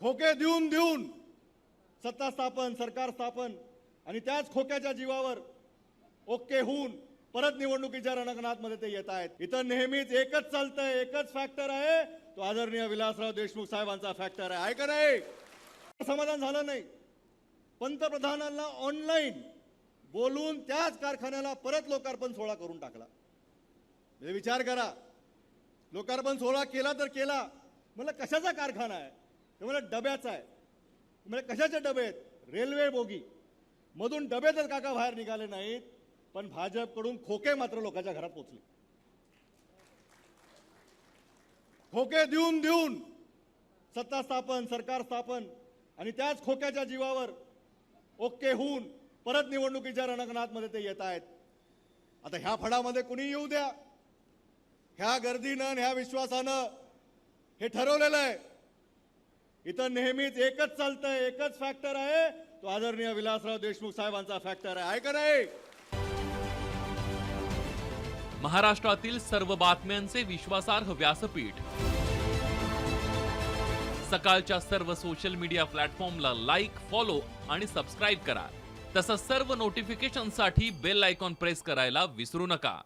खोके देऊन देऊन सत्ता स्थापन सरकार स्थापन आणि त्याच खोक्याच्या जीवावर ओके होऊन परत निवडणुकीच्या रणकणात ते येत आहेत. इथं नेहमीच एकच चालतंय एकच फॅक्टर आहे. तो आदरणीय विलासराव देशमुख साहेबांचा फॅक्टर आहे. आहे का नाही समाधान झालं नाही. पंतप्रधानांना ऑनलाईन बोलून त्याच कारखान्याला परत लोकार्पण सोहळा करून टाकला. म्हणजे विचार करा. लोकार्पण सोहळा केला तर केला. मला कशाचा कारखाना आहे? ते मला डब्याचा आहे. म्हणजे कशाचे डबे आहेत? Railway bogie. मधून डबे तर काका बाहेर निघाले नाहीत पण भाजपकडून खोके मात्र लोकांच्या घरात पोचले. खोके देऊन देऊन सत्ता स्थापन सरकार स्थापन आणि त्याच खोक्याच्या जीवावर ओके होऊन परत निवडणुकीच्या रणगणातमध्ये ते येत आहेत. आता ह्या फडामध्ये कुणी येऊ द्या. ह्या गर्दीनं ह्या विश्वासानं हे ठरवलेलं आहे. इथं नेहमीच एकच चालतंय एकच फॅक्टर आहे. तो आदरणीय विलासराव देशमुख साहेबांचा फॅक्टर आहे. का नाही? महाराष्ट्रातील सर्व बातम्यांचे विश्वासार्ह व्यासपीठ. सकाळच्या सर्व सोशल मीडिया प्लॅटफॉर्मला लाईक फॉलो आणि सबस्क्राईब करा. तसंच सर्व नोटिफिकेशनसाठी बेल आयकॉन प्रेस करायला विसरू नका.